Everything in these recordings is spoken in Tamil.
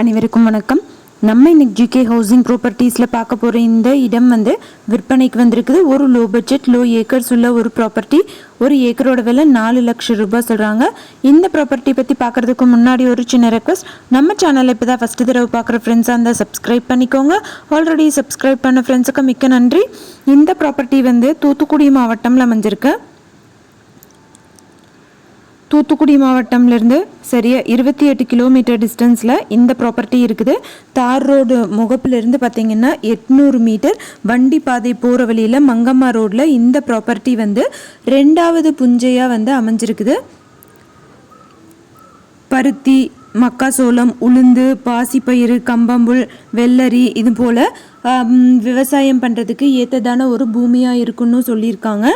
அனைவருக்கும் வணக்கம். நம்ம இன்னைக்கு ஜிகே ஹவுசிங் ப்ராப்பர்ட்டிஸில் பார்க்க போகிற இந்த இடம் வந்து விற்பனைக்கு வந்திருக்குது. ஒரு லோ பட்ஜெட் லோ ஏக்கர்ஸ் உள்ள ஒரு ப்ராப்பர்ட்டி ஒரு ஏக்கரோட விலை நாலு லட்சம் ரூபாய் சொல்கிறாங்க இந்த ப்ராப்பர்ட்டி பற்றி பார்க்குறதுக்கு முன்னாடி ஒரு சின்ன ரெக்வஸ்ட் நம்ம சேனலை இப்போ தான் ஃபஸ்ட்டு தடவை பார்க்குற ஃப்ரெண்ட்ஸாக இருந்தால் சப்ஸ்கிரைப் பண்ணிக்கோங்க. ஆல்ரெடி சப்ஸ்கிரைப் பண்ண ஃப்ரெண்ட்ஸுக்கு மிக்க நன்றி. இந்த ப்ராப்பர்ட்டி வந்து தூத்துக்குடி மாவட்டம்ல அமைஞ்சிருக்கு. தூத்துக்குடி மாவட்டம்லேருந்து சரியா இருபத்தி எட்டு கிலோமீட்டர் டிஸ்டன்ஸில் இந்த ப்ராப்பர்ட்டி இருக்குது. தார் ரோடு முகப்பிலிருந்து பார்த்திங்கன்னா எட்நூறு மீட்டர் வண்டி பாதை போகிற வழியில் மங்கம்மா ரோட்டில் இந்த ப்ராப்பர்ட்டி வந்து ரெண்டாவது புஞ்சையாக வந்து அமைஞ்சிருக்குது. பருத்தி மக்காசோளம் உளுந்து பாசிப்பயிறு கம்பம்புல் வெள்ளரி இது போல் விவசாயம் பண்ணுறதுக்கு ஏற்றதான ஒரு பூமியாக இருக்குன்னு சொல்லியிருக்காங்க.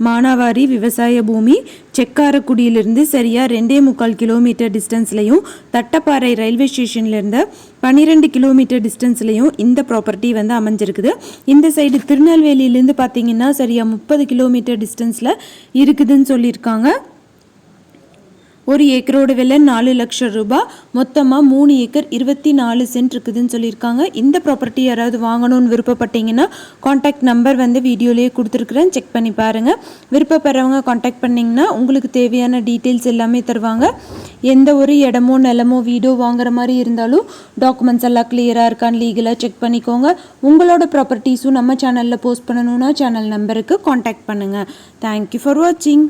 மானாவாரி விவசாய பூமி செக்காரக்குடியிலிருந்து சரியாக ரெண்டே முக்கால் கிலோமீட்டர் டிஸ்டன்ஸ்லையும் தட்டப்பாறை ரயில்வே ஸ்டேஷன்லேருந்து பன்னிரெண்டு கிலோமீட்டர் டிஸ்டன்ஸ்லையும் இந்த ப்ராப்பர்ட்டி வந்து அமைஞ்சிருக்குது. இந்த சைடு திருநெல்வேலியிலேருந்து பார்த்தீங்கன்னா சரியாக முப்பது கிலோமீட்டர் டிஸ்டன்ஸில் இருக்குதுன்னு சொல்லியிருக்காங்க. ஒரு ஏக்கரோட விலை நாலு லட்சம் ரூபாய் மொத்தமாக மூணு ஏக்கர் இருபத்தி நாலு சென்ட் இருக்குதுன்னு சொல்லியிருக்காங்க. இந்த ப்ராப்பர்ட்டி யாராவது வாங்கணும்னு விருப்பப்பட்டீங்கன்னா காண்டாக்ட் நம்பர் வந்து வீடியோலேயே கொடுத்துருக்குறேன். செக் பண்ணி பாருங்கள் விருப்பப்படுறவங்க காண்டாக்ட் பண்ணிங்கன்னா உங்களுக்கு தேவையான டீட்டெயில்ஸ் எல்லாமே தருவாங்க. எந்த ஒரு இடமோ நிலமோ வீடோ வாங்குற மாதிரி இருந்தாலும் டாக்குமெண்ட்ஸ் எல்லாம் கிளியராக இருக்கான்னு லீகலாக செக் பண்ணிக்கோங்க. உங்களோட ப்ராப்பர்ட்டிஸும் நம்ம சேனலில் போஸ்ட் பண்ணணுன்னா சேனல் நம்பருக்கு காண்டாக்ட் பண்ணுங்கள் தேங்க்யூ ஃபார் வாட்சிங்